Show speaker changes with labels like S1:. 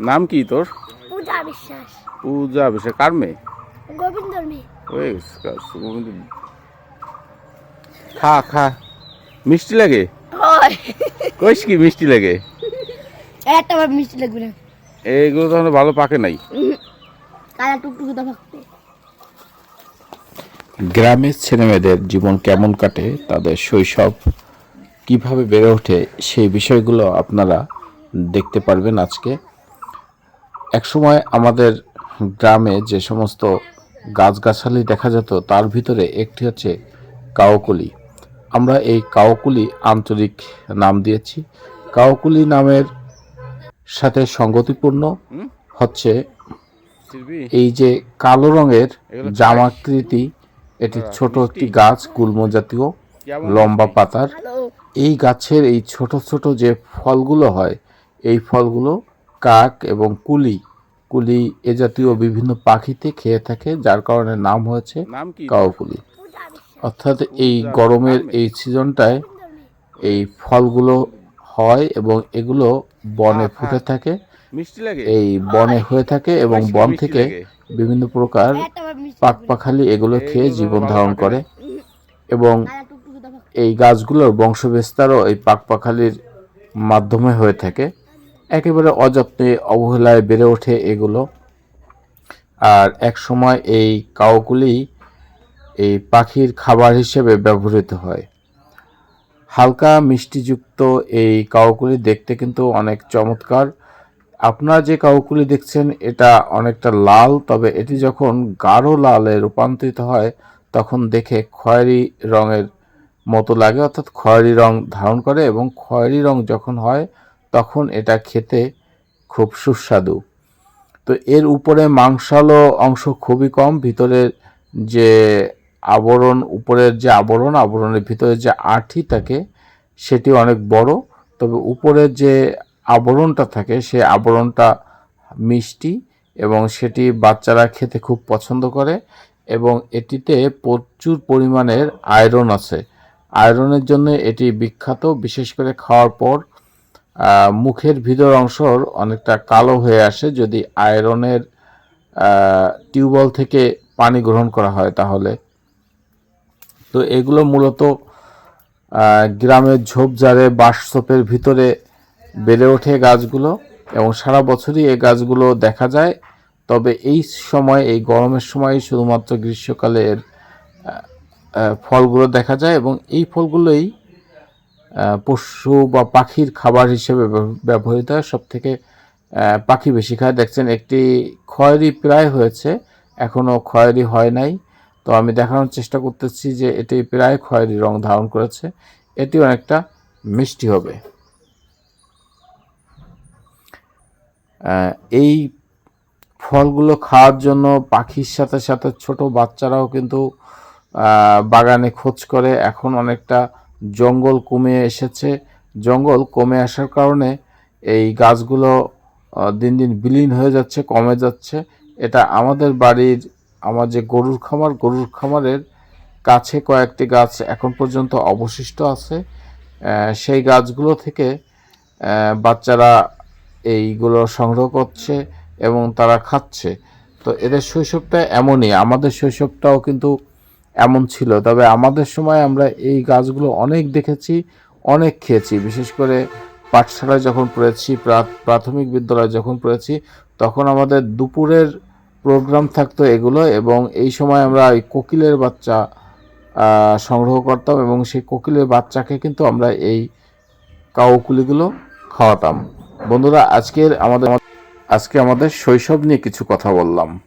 S1: নাম কি তোর?
S2: পূজা বিশ্বাস।
S1: পূজা বেশে কার মেয়ে?
S2: গোবিন্দর মেয়ে।
S1: কাজ, গোবিন্দ। খা খা। মিষ্টি লাগে?
S2: হয়।
S1: কইস কি মিষ্টি লাগে?
S2: একটা বার মিষ্টি লাগবে না।
S1: এইগুলো তো ভালো পাকে নাই।
S2: কালা টুকটুকি তো থাকতে
S1: গ্রামের ছেলেমেয়েদের জীবন কেমন কাটে তাদের শৈশব কীভাবে বেড়ে ওঠে সেই বিষয়গুলো আপনারা দেখতে পারবেন আজকে। একসময় আমাদের গ্রামে যে সমস্ত গাছগাছালি দেখা যেত তার ভিতরে একটি হচ্ছে কাউকুলি আমরা এই কাউকুলি আন্তরিক নাম দিয়েছি। কাউকুলি নামের সাথে সঙ্গতিপূর্ণ হচ্ছে এই যে কালো রঙের জামাকৃতি এটি ছোট একটি গাছ গুল্ম জাতীয় লম্বা পাতার। এই গাছের এই ছোট ছোট যে ফলগুলো হয় এই ফলগুলো কাক এবং কুলি কুলি এ জাতীয় বিভিন্ন পাখিতে খেয়ে থাকে যার কারণে নাম হয়েছে কাউকুলি অর্থাৎ এই গরমের এই সিজনটায় এই ফলগুলো হয় এবং এগুলো বনে ফুটে থাকে। এই বনে হয়ে। থাকে এবং বন থেকে বিভিন্ন প্রকার
S2: একটা বার মিষ্টি
S1: পাক পাখালি এগুলো খেয়ে জীবন ধারণ করে। এবং এই গাছগুলোর বংশবিস্তারও এই পাক পাখালির মাধ্যমে হয়ে থাকে। একেবারে অযত্নে অবহেলায় বেড়ে ওঠে এগুলো। আর এক সময় এই কাউগুলি এই পাখির খাবার হিসেবে ব্যবহৃত হয়। হালকা মিষ্টিযুক্ত এই কাউকুলি দেখতে কিন্তু অনেক চমৎকার। আপনারা যে কাউকুলি দেখছেন, এটা অনেকটা লাল, তবে এটি যখন গাঢ় লালে রূপান্তরিত হয়, তখন দেখে খয়েরি রঙের মতো লাগে, অর্থাৎ খয়েরি রং ধারণ করে এবং খয়েরি রং যখন হয় তখন এটা খেতে খুব সুস্বাদু। তো এর উপরে মাংসালো অংশ খুবই কম ভিতরের যে আবরণ, উপরের যে আবরণ, আবরণের ভিতরে যে আঠি থাকে, সেটি অনেক বড়। তবে উপরের যে আবরণটা থাকে, সে আবরণটা মিষ্টি এবং সেটি বাচ্চারা খেতে খুব পছন্দ করে এবং এটিতে প্রচুর পরিমাণের আয়রন আছে। আয়রনের জন্য এটি বিখ্যাত, বিশেষ করে খাওয়ার পর মুখের ভিতর অংশর অনেকটা কালো হয়ে আসে। যদি আয়রনের টিউবওয়েল থেকে পানি গ্রহণ করা হয় তাহলে। তো এগুলো মূলত গ্রামের ঝোপঝাড়ে বাঁশঝোপের ভিতরে বেড়ে ওঠে গাছগুলো এবং সারা বছরই এই গাছগুলো দেখা যায়। তবে এই সময় এই গরমের সময় শুধুমাত্র গ্রীষ্মকালে এর আহ, আহ, ফলগুলো দেখা যায় এবং এই ফলগুলোই পশু বা পাখির খাবার হিসেবে ব্যবহৃত হয়। সব থেকে পাখি বেশি খায়। দেখছেন, একটি খয়েরি প্রায় হয়েছে এখনও খয়েরি হয় নাই। তো আমি দেখানোর চেষ্টা করতেছি যে এটি প্রায় খয়েরি রং ধারণ করেছে। এটি অনেকটা মিষ্টি হবে। এই ফলগুলো খাওয়ার জন্য পাখির সাথে সাথে ছোট বাচ্চারাও কিন্তু বাগানে খোঁজ করে। এখন অনেকটা জঙ্গল কমে এসেছে। জঙ্গল কমে আসার কারণে এই গাছগুলো দিন দিন বিলীন হয়ে যাচ্ছে, কমে যাচ্ছে। এটা আমাদের বাড়ির, আমার যে গরুর খামার, গরুর খামারের কাছে কয়েকটি গাছ এখন পর্যন্ত অবশিষ্ট আছে। সেই গাছগুলো থেকে বাচ্চারা এইগুলো সংগ্রহ করছে এবং তারা খাচ্ছে। তো এদের শৈশবটা এমনই, আমাদের শৈশবটাও কিন্তু এমন ছিল। তবে আমাদের সময় আমরা এই গাছগুলো অনেক দেখেছি, অনেক খেয়েছি। বিশেষ করে পাঠশালায় যখন পড়েছি প্রা- প্রাথমিক বিদ্যালয়ে যখন পড়েছি, তখন আমাদের দুপুরের প্রোগ্রাম থাকতো এগুলো এবং এই সময় আমরা ওই কোকিলের বাচ্চা সংগ্রহ করতাম এবং সেই কোকিলের বাচ্চাকে কিন্তু আমরা এই কাউকুলিগুলো খাওয়াতাম। বন্ধুরা, আজকের আমাদের, আজকে আমাদের শৈশব নিয়ে কিছু কথা বললাম।